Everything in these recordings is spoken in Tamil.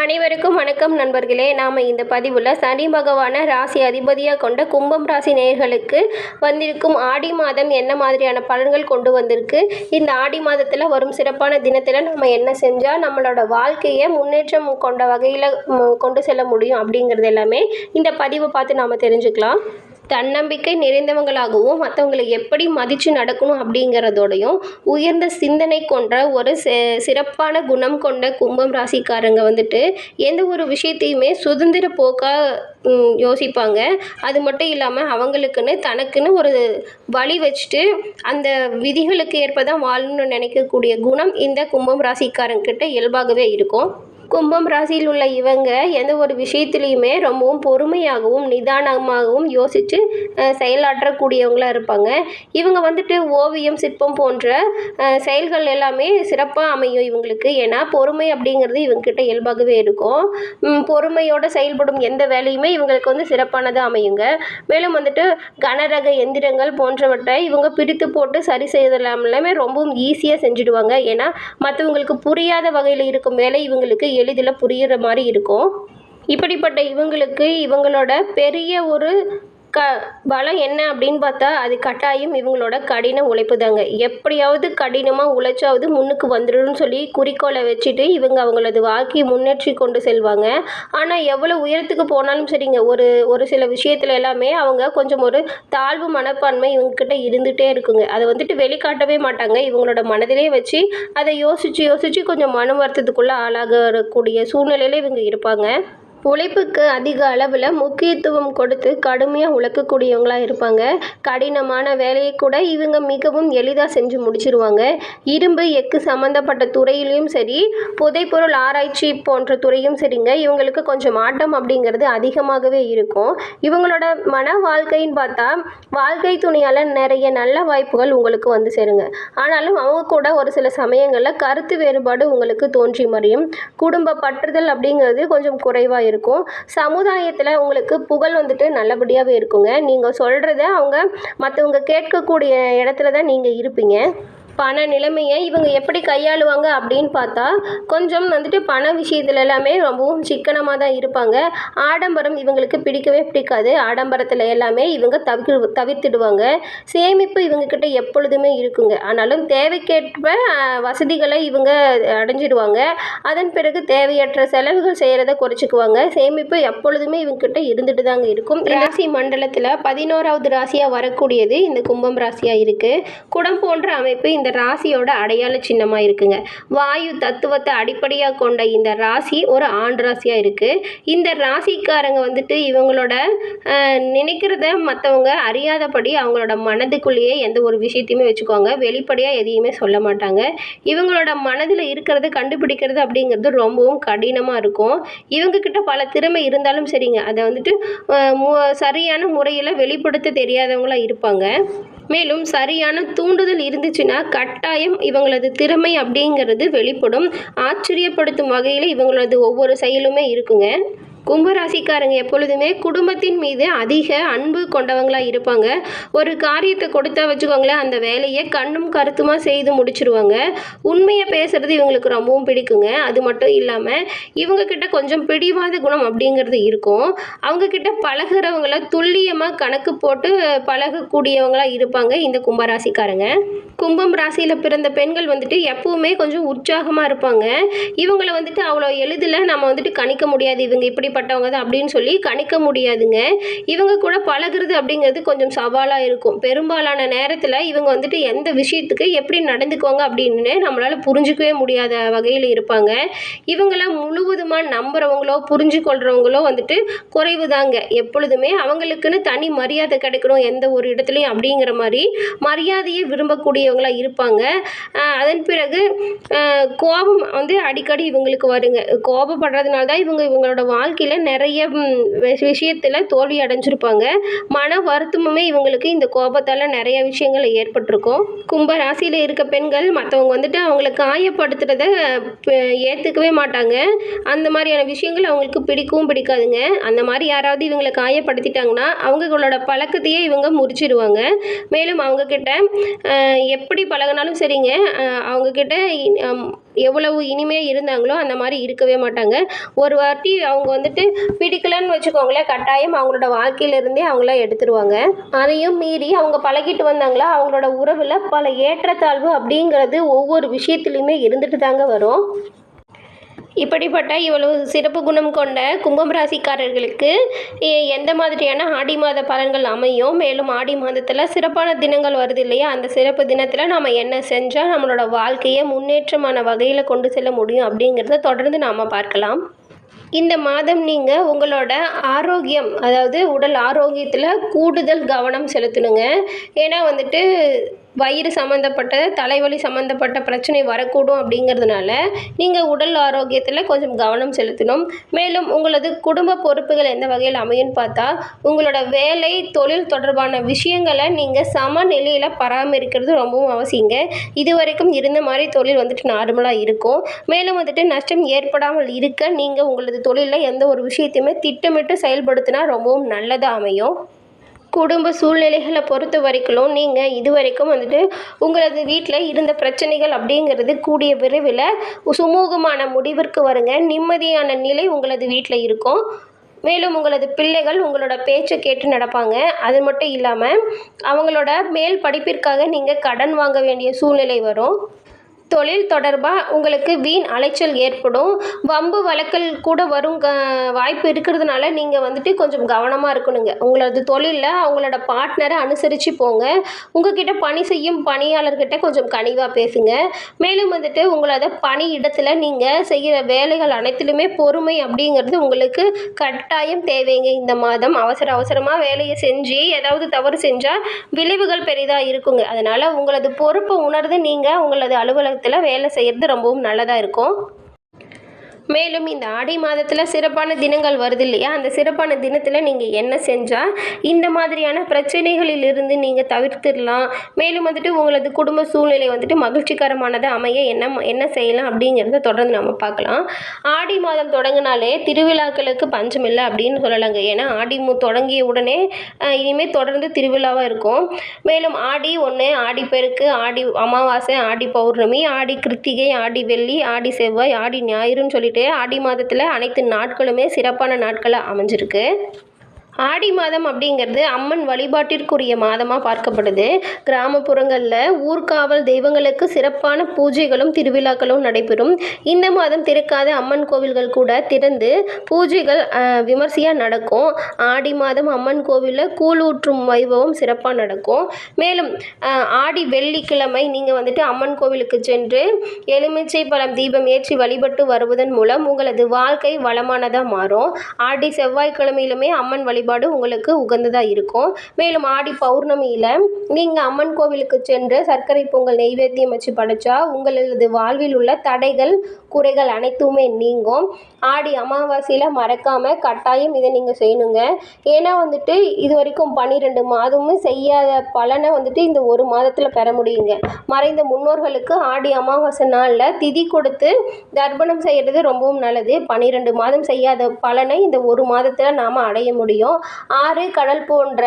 அனைவருக்கும் வணக்கம் நண்பர்களே. நாம் இந்த பதிவில் சனி பகவான ராசி அதிபதியாக கொண்ட கும்பம் ராசி நேயர்களுக்கு வந்திருக்கும் ஆடி மாதம் என்ன மாதிரியான பலன்கள் கொண்டு வந்திருக்கு? இந்த ஆடி மாதத்தில் வரும் சிறப்பான தினத்தில் நம்ம என்ன செஞ்சால் நம்மளோட வாழ்க்கையை முன்னேற்றம் கொண்ட வகையில் கொண்டு செல்ல முடியும் அப்படிங்கிறது எல்லாமே இந்த பதிவை பார்த்து நாம் தெரிஞ்சுக்கலாம். தன்னம்பிக்கை நிறைந்தவங்களாகவும் மற்றவங்களை எப்படி மதித்து நடக்கணும் அப்படிங்கிறதோடையும் உயர்ந்த சிந்தனை கொண்ட ஒரு சிறப்பான குணம் கொண்ட கும்பம் ராசிக்காரங்க வந்துட்டு எந்த ஒரு விஷயத்தையுமே சுதந்திர போக்காக யோசிப்பாங்க. அது மட்டும் இல்லாமல் அவங்களுக்குன்னு தனக்குன்னு ஒரு வழி வச்சுட்டு அந்த விதிகளுக்கு ஏற்ப தான் வாழணும்னு நினைக்கக்கூடிய குணம் இந்த கும்பம் ராசிக்காரங்கிட்ட இயல்பாகவே இருக்கும். கும்பம் ராசியில் உள்ள இவங்க எந்த ஒரு விஷயத்துலையுமே ரொம்பவும் பொறுமையாகவும் நிதானமாகவும் யோசித்து செயலாற்றக்கூடியவங்களாக இருப்பாங்க. இவங்க வந்துட்டு ஓவியம் சிற்பம் போன்ற செயல்கள் எல்லாமே சிறப்பாக அமையும் இவங்களுக்கு. ஏன்னா பொறுமை அப்படிங்கிறது இவங்ககிட்ட இயல்பாகவே இருக்கும். பொறுமையோடு செயல்படும் எந்த வேலையுமே இவங்களுக்கு வந்து சிறப்பானதாக அமையுங்க. மேலும் வந்துட்டு கனரக எந்திரங்கள் போன்றவற்றை இவங்க பிரித்து போட்டு சரி செய்தல் எல்லாமே ரொம்பவும் ஈஸியாக செஞ்சுடுவாங்க. ஏன்னா மற்றவங்களுக்கு புரியாத வகையில் இருக்கும் வேலை இவங்களுக்கு எளிதில் புரிகிற மாதிரி இருக்கும். இப்படிப்பட்ட இவங்களுக்கு இவங்களோட பெரிய ஒரு க பலம் என்ன அப்படின்னு பார்த்தா அது கட்டாயம் இவங்களோட கடின உழைப்பு தாங்க எப்படியாவது கடினமாக உழைச்சாவது முன்னுக்கு வந்துடும்னு சொல்லி குறிக்கோளை வச்சுட்டு இவங்க அவங்களது வாழ்க்கையை முன்னேற்றி கொண்டு செல்வாங்க. ஆனால் எவ்வளோ உயரத்துக்கு போனாலும் சரிங்க. ஒரு ஒரு சில விஷயத்துல எல்லாமே அவங்க கொஞ்சம் ஒரு தாழ்வு மனப்பான்மை இவங்கக்கிட்ட இருந்துகிட்டே இருக்குங்க. அதை வந்துட்டு வெளிக்காட்டவே மாட்டாங்க. இவங்களோட மனதிலே வச்சு அதை யோசித்து யோசித்து கொஞ்சம் மன வருத்தத்துக்குள்ளே ஆளாகக்கூடிய சூழ்நிலையில் இவங்க இருப்பாங்க. உழைப்புக்கு அதிக அளவில் முக்கியத்துவம் கொடுத்து கடுமையாக உழைக்கக்கூடியவங்களாக இருப்பாங்க. கடினமான வேலையை கூட இவங்க மிகவும் எளிதாக செஞ்சு முடிச்சிருவாங்க. இரும்பு எக்கு சம்மந்தப்பட்ட துறையிலையும் சரி புதைப்பொருள் ஆராய்ச்சி போன்ற துறையும் சரிங்க. இவங்களுக்கு கொஞ்சம் ஆட்டம் அப்படிங்கிறது அதிகமாகவே இருக்கும். இவங்களோட மன வாழ்க்கைன்னு பார்த்தா வாழ்க்கை துணையால் நிறைய நல்ல வாய்ப்புகள் உங்களுக்கு வந்து சேருங்க. ஆனாலும் அவங்க கூட ஒரு சில சமயங்களில் கருத்து வேறுபாடு உங்களுக்கு தோன்றி மறையும். குடும்ப பற்றுதல் அப்படிங்கிறது கொஞ்சம் குறைவாக இருக்கும். சமுதாயத்தில் உங்களுக்கு புகழ் வந்துட்டு நல்லபடியாகவே இருக்குங்க. நீங்கள் சொல்கிறத அவங்க மற்றவங்க கேட்கக்கூடிய இடத்துல தான் நீங்கள் இருப்பீங்க. பண நிலைமையை இவங்க எப்படி கையாளுவாங்க அப்படின்னு பார்த்தா கொஞ்சம் வந்துட்டு பண விஷயத்துல எல்லாமே ரொம்பவும் சிக்கனமாக தான் இருப்பாங்க. ஆடம்பரம் இவங்களுக்கு பிடிக்கவே பிடிக்காது. ஆடம்பரத்தில் எல்லாமே இவங்க தவிர்த்து தவிர்த்திடுவாங்க. சேமிப்பு இவங்கக்கிட்ட எப்பொழுதுமே இருக்குங்க. ஆனாலும் தேவைக்கேற்ப வசதிகளை இவங்க அடைஞ்சிடுவாங்க. அதன் பிறகு தேவையற்ற செலவுகள் செய்கிறத குறைச்சிக்குவாங்க. சேமிப்பு எப்பொழுதுமே இவங்ககிட்ட இருந்துட்டு தாங்க இருக்கும் ராசி மண்டலத்தில் பதினோராவது ராசியாக வரக்கூடியது இந்த கும்பம் ராசியாக இருக்குது குடம் போன்ற அமைப்பு இந்த இந்த ராசியோட அடையாள சின்னமாக இருக்குங்க. வாயு தத்துவத்தை அடிப்படையாக கொண்ட இந்த ராசி ஒரு ஆண் ராசியாக இருக்குது இந்த ராசிக்காரங்க வந்துட்டு இவங்களோட நினைக்கிறத மற்றவங்க அறியாதபடி அவங்களோட மனதுக்குள்ளேயே எந்த ஒரு விஷயத்தையுமே வச்சுக்குவாங்க. வெளிப்படையாக எதையுமே சொல்ல மாட்டாங்க. இவங்களோட மனதில் இருக்கிறத கண்டுபிடிக்கிறது அப்படிங்கிறது ரொம்பவும் கடினமாக இருக்கும். இவங்கக்கிட்ட பல திறமை இருந்தாலும் சரிங்க. அதை வந்துட்டு மு- சரியான முறையில் வெளிப்படுத்த தெரியாதவங்களாக இருப்பாங்க. மேலும் சரியான தூண்டுதல் இருந்துச்சுன்னா கட்டாயம் இவங்களது திறமை அப்படிங்கிறது வெளிப்படும். ஆச்சரியப்படுத்தும் வகையில் இவங்களது ஒவ்வொரு செயலுமே இருக்குங்க. கும்பராசிக்காரங்க எப்பொழுதுமே குடும்பத்தின் மீது அதிக அன்பு கொண்டவங்களாக இருப்பாங்க. ஒரு காரியத்தை கொடுத்தா வச்சுக்கோங்களேன் அந்த வேலையை கண்ணும் கருத்துமாக செய்து முடிச்சிருவாங்க. உண்மையை பேசுகிறது இவங்களுக்கு ரொம்பவும் பிடிக்குங்க. அது மட்டும் இல்லாமல் இவங்கக்கிட்ட கொஞ்சம் பிடிவாத குணம் அப்படிங்கிறது இருக்கும். அவங்கக்கிட்ட பழகிறவங்கள துல்லியமாக கணக்கு போட்டு பழகக்கூடியவங்களாக இருப்பாங்க இந்த கும்பராசிக்காரங்க. கும்பம் ராசியில் பிறந்த பெண்கள் வந்துட்டு எப்பவுமே கொஞ்சம் உற்சாகமாக இருப்பாங்க. இவங்களை வந்துட்டு அவ்வளோ எளிதில் நம்ம வந்துட்டு கணிக்க முடியாது. இவங்க இப்படி இப்படிப்பட்டவங்க தான் அப்படின்னு சொல்லி கணிக்க முடியாதுங்க. இவங்க கூட பழகுறது அப்படிங்கிறது கொஞ்சம் சவாலாக இருக்கும். பெரும்பாலான நேரத்தில் இவங்க வந்துட்டு எந்த விஷயத்துக்கு எப்படி நடந்துக்குவாங்க அப்படின்னு நம்மளால் புரிஞ்சுக்கவே முடியாத வகையில் இருப்பாங்க. இவங்கள முழுவதுமாக நம்புறவங்களோ புரிஞ்சு கொள்கிறவங்களோ வந்துட்டு குறைவு தாங்க எப்பொழுதுமே அவங்களுக்குன்னு தனி மரியாதை கிடைக்கணும் எந்த ஒரு இடத்துலையும் அப்படிங்கிற மாதிரி மரியாதையை விரும்பக்கூடியவங்களாக இருப்பாங்க. அதன் பிறகு கோபம் வந்து அடிக்கடி இவங்களுக்கு வருங்க. கோபப்படுறதுனால தான் இவங்க இவங்களோட வாழ்க்கையில் நிறைய விஷயத்தில் விஷ- தோல்வி அடைஞ்சிருப்பாங்க. மன வருத்தமுமே இவங்களுக்கு இந்த கோபத்தால் நிறைய விஷயங்கள் ஏற்பட்டிருக்கும். கும்ப ராசியில் இருக்க பெண்கள் மற்றவங்க வந்துட்டு அவங்கள காயப்படுத்துறத ஏற்றுக்கவே மாட்டாங்க. அந்த மாதிரியான விஷயங்கள் அவங்களுக்கு பிடிக்கவும் பிடிக்காதுங்க. அந்த மாதிரி யாராவது இவங்களை காயப்படுத்திட்டாங்கன்னா அவங்களோட பழக்கத்தையே இவங்க முறிச்சிடுவாங்க மேலும் அவங்கக்கிட்ட எப்படி பழகினாலும் சரிங்க. அவங்கக்கிட்ட எவ்வளவு இனிமையாக இருந்தாங்களோ அந்த மாதிரி இருக்கவே மாட்டாங்க. ஒரு வாட்டி அவங்க வந்துட்டு பிடிக்கலன்னு வச்சுக்கோங்களேன் கட்டாயம் அவங்களோட வாழ்க்கையிலேருந்தே அவங்கள எடுத்துருவாங்க. அதையும் மீறி அவங்க பழகிட்டு வந்தாங்களா அவங்களோட உறவில் பல ஏற்றத்தாழ்வு அப்படிங்கிறது ஒவ்வொரு விஷயத்துலையுமே இருந்துட்டு தாங்க வரும். இப்படிப்பட்ட இவ்வளவு சிறப்பு குணம் கொண்ட கும்பம் ராசிக்காரர்களுக்கு எந்த மாதிரியான ஆடி மாத பலன்கள் அமையும்? மேலும் ஆடி மாதத்தில் சிறப்பான தினங்கள் வருது இல்லையா? அந்த சிறப்பு தினத்தில் நாம் என்ன செஞ்சால் நம்மளோட வாழ்க்கையை முன்னேற்றமான வகையில் கொண்டு செல்ல முடியும் அப்படிங்கிறத தொடர்ந்து நாம் பார்க்கலாம். இந்த மாதம் நீங்கள் உங்களோட ஆரோக்கியம் அதாவது உடல் ஆரோக்கியத்தில் கூடுதல் கவனம் செலுத்தணுங்க. ஏன்னா வந்துட்டு வயிறு சம்மந்தப்பட்ட தலைவலி சம்மந்தப்பட்ட பிரச்சனை வரக்கூடும் அப்படிங்கிறதுனால நீங்கள் உடல் ஆரோக்கியத்தில் கொஞ்சம் கவனம் செலுத்தணும். மேலும் உங்களது குடும்ப பொறுப்புகள் எந்த வகையில் அமையும் பார்த்தா உங்களோட வேலை தொழில் தொடர்பான விஷயங்களை நீங்கள் சமநிலையில் பராமரிக்கிறது ரொம்பவும் அவசியங்க. இது வரைக்கும் இருந்த மாதிரி தொழில் வந்துட்டு நார்மலாக இருக்கும். மேலும் வந்துட்டு நஷ்டம் ஏற்படாமல் இருக்க நீங்கள் உங்களது தொழிலில் எந்த ஒரு விஷயத்தையுமே திட்டமிட்டு செயல்படுத்தினா ரொம்பவும் நல்லதாக அமையும். குடும்ப சூழ்நிலைகளை பொறுத்த வரைக்கும் நீங்கள் இது வரைக்கும் வந்துட்டு உங்களது வீட்டில் இருந்த பிரச்சனைகள் அப்படிங்கிறது கூடிய விரைவில் சுமூகமான முடிவிற்கு வருங்க. நிம்மதியான நிலை உங்களது வீட்டில் இருக்கும். மேலும் உங்களது பிள்ளைகள் உங்களோட பேச்சை கேட்டு நடப்பாங்க. அது மட்டும் இல்லாமல் அவங்களோட மேல் படிப்பிற்காக நீங்கள் கடன் வாங்க வேண்டிய சூழ்நிலை வரும். தொழில் தொடர்பாக உங்களுக்கு வீண் அலைச்சல் ஏற்படும். வம்பு வழக்கல் கூட வரும் க வாய்ப்பு இருக்கிறதுனால நீங்கள் வந்துட்டு கொஞ்சம் கவனமாக இருக்கணுங்க. உங்களது தொழிலில் அவங்களோட பார்ட்னரை அனுசரித்து போங்க. உங்ககிட்ட பணி செய்யும் பணியாளர்கிட்ட கொஞ்சம் கனிவாக பேசுங்க. மேலும் வந்துட்டு உங்களோட பணி இடத்துல நீங்கள் செய்கிற வேலைகள் அனைத்திலுமே பொறுமை அப்படிங்கிறது உங்களுக்கு கட்டாயம் தேவைங்க. இந்த மாதம் அவசர அவசரமாக வேலையை செஞ்சு ஏதாவது தவறு செஞ்சால் விளைவுகள் பெரிதாக இருக்குங்க. அதனால் உங்களது பொறுப்பை உணர்ந்து நீங்கள் உங்களது நிறுவனத்தில் வேலை செய்கிறது ரொம்பவும் நல்லதாக இருக்கும். மேலும் இந்த ஆடி மாதத்தில் சிறப்பான தினங்கள் வருது இல்லையா? அந்த சிறப்பான தினத்தில் நீங்கள் என்ன செஞ்சால் இந்த மாதிரியான பிரச்சனைகளில் இருந்து நீங்கள் தவிர்த்திடலாம். மேலும் வந்துட்டு உங்களது குடும்ப சூழ்நிலை வந்துட்டு மகிழ்ச்சிகரமானதை அமைய என்ன என்ன செய்யலாம் அப்படிங்கிறத தொடர்ந்து நம்ம பார்க்கலாம். ஆடி மாதம் தொடங்கினாலே திருவிழாக்களுக்கு பஞ்சம் இல்லை அப்படின்னு சொல்லலாங்க. ஏன்னா ஆடி மு தொடங்கிய உடனே இனிமேல் தொடர்ந்து திருவிழாவாக இருக்கும். மேலும் ஆடி ஒன்று ஆடிப்பெருக்கு ஆடி அமாவாசை ஆடி பௌர்ணமி ஆடி கிருத்திகை ஆடி வெள்ளி ஆடி செவ்வாய் ஆடி ஞாயிறுன்னு சொல்லிட்டு ஆடி மாதத்தில் அனைத்து நாட்களுமே சிறப்பான நாட்களாக அமைஞ்சிருக்கு. ஆடி மாதம் அப்படிங்கிறது அம்மன் வழிபாட்டிற்குரிய மாதமாக பார்க்கப்படுது. கிராமப்புறங்களில் ஊர்காவல் தெய்வங்களுக்கு சிறப்பான பூஜைகளும் திருவிழாக்களும் நடைபெறும். இந்த மாதம் திறக்காத அம்மன் கோவில்கள் கூட திறந்து பூஜைகள் விமர்சையாக நடக்கும். ஆடி மாதம் அம்மன் கோவிலில் கூழ் ஊற்றும் வைபவம் சிறப்பாக நடக்கும். மேலும் ஆடி வெள்ளிக்கிழமை நீங்கள் வந்துட்டு அம்மன் கோவிலுக்கு சென்று எலுமிச்சை பழம் தீபம் ஏற்றி வழிபட்டு வருவதன் மூலம் உங்களது வாழ்க்கை வளமானதாக மாறும். ஆடி செவ்வாய்க்கிழமையிலுமே அம்மன் வழிபாடு உங்களுக்கு உகந்ததாக இருக்கும். மேலும் ஆடி பௌர்ணமியில் நீங்கள் அம்மன் கோவிலுக்கு சென்று சர்க்கரை பொங்கல் நெய்வேத்தியம் வச்சு படைச்சா உங்களது வாழ்வில் உள்ள தடைகள் குறைகள் அனைத்துமே நீங்கும். ஆடி அமாவாசையில் மறக்காமல் கட்டாயம் இதை நீங்கள் செய்யணுங்க. ஏன்னா வந்துட்டு இது வரைக்கும் பன்னிரெண்டு மாதமும் செய்யாத பலனை வந்துட்டு இந்த ஒரு மாதத்தில் பெற முடியுங்க. மறைந்த முன்னோர்களுக்கு ஆடி அமாவாசை நாளில் திதி கொடுத்து தர்ப்பணம் செய்கிறது ரொம்பவும் நல்லது. பன்னிரெண்டு மாதம் செய்யாத பலனை இந்த ஒரு மாதத்தில் நாம் அடைய முடியும். ஆறு கடல் போன்ற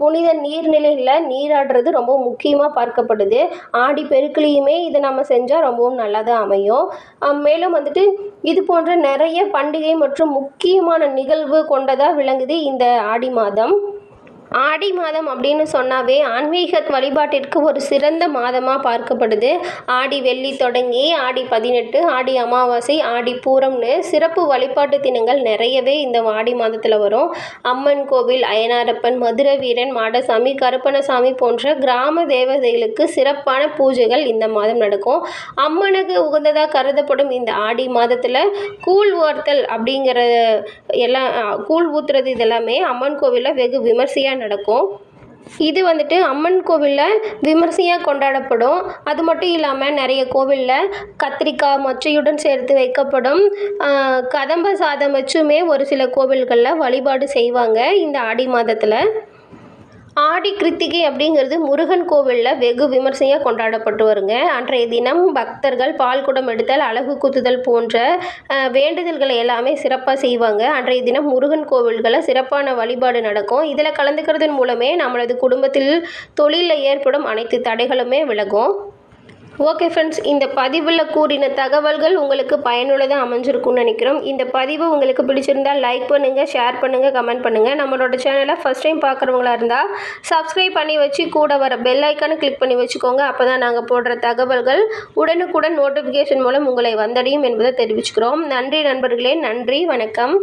புனித நீர்நிலையில் நீராடுறது ரொம்ப முக்கியமாக பார்க்கப்படுது. ஆடி பெருக்குலேயுமே இதை நம்ம செஞ்சால் ரொம்பவும் நல்லதாக அமையும். மேலும் வந்துட்டு இது போன்ற நிறைய பண்டிகை மற்றும் முக்கியமான நிகழ்வு கொண்டதாக விளங்குது இந்த ஆடி மாதம். ஆடி மாதம் அப்படின்னு சொன்னாவே ஆன்மீக வழிபாட்டிற்கு ஒரு சிறந்த மாதமாக பார்க்கப்படுது. ஆடி வெள்ளி தொடங்கி ஆடி பதினெட்டு ஆடி அமாவாசை ஆடி பூரம்னு சிறப்பு வழிபாட்டு தினங்கள் நிறையவே இந்த ஆடி மாதத்தில் வரும். அம்மன் கோவில் அய்யனாரப்பன் மதுரை வீரன் மாடசாமி கருப்பணசாமி போன்ற கிராம தேவதைகளுக்கு சிறப்பான பூஜைகள் இந்த மாதம் நடக்கும். அம்மனுக்கு உகந்ததாக கருதப்படும் இந்த ஆடி மாதத்தில் கூழ் ஓர்த்தல் அப்படிங்கிற எல்லாம் கூழ் ஊத்துறது இதெல்லாமே அம்மன் கோவிலில் வெகு விமர்சையாக நடக்கும். இது வந்துட்டு அம்மன் கோவிலில் விமர்சையாக கொண்டாடப்படும். அது மட்டும் இல்லாமல் நிறைய கோவிலில் கத்திரிக்காய் மொச்சையுடன் சேர்த்து வைக்கப்படும் கதம்ப சாதம் வச்சுமே ஒரு சில கோவில்களில் வழிபாடு செய்வாங்க இந்த ஆடி மாதத்தில். ஆடி கிருத்திகை அப்படிங்கிறது முருகன் கோவிலில் வெகு விமர்சையாக கொண்டாடப்பட்டு வருங்க. அன்றைய தினம் பக்தர்கள் பால் குடம் எடுத்தல் அழகு குத்துதல் போன்ற வேண்டுதல்களை எல்லாமே சிறப்பாக செய்வாங்க. அன்றைய தினம் முருகன் கோவில்களில் சிறப்பான வழிபாடு நடக்கும். இதில் கலந்துக்கிறதன் மூலமே நம்மளது குடும்பத்தில் தொழிலில் ஏற்படும் அனைத்து தடைகளுமே விலகும். ஓகே ஃப்ரெண்ட்ஸ் இந்த பதிவில் கூறின தகவல்கள் உங்களுக்கு பயனுள்ளதாக அமைஞ்சிருக்கும்னு நினைக்கிறோம். இந்த பதிவு உங்களுக்கு பிடிச்சிருந்தால் லைக் பண்ணுங்கள் ஷேர் பண்ணுங்கள் கமெண்ட் பண்ணுங்கள் நம்மளோட சேனலை ஃபஸ்ட் டைம் பார்க்குறவங்களா இருந்தால் சப்ஸ்கிரைப் பண்ணி வச்சு கூட வர பெல் ஐக்கானை கிளிக் பண்ணி வச்சுக்கோங்க. அப்போ தான் நாங்கள் போடுற தகவல்கள் உடனுக்குடன் நோட்டிஃபிகேஷன் மூலம் உங்களை வந்தடையும் என்பதை தெரிவிச்சுக்கிறோம். நன்றி நண்பர்களே நன்றி வணக்கம்.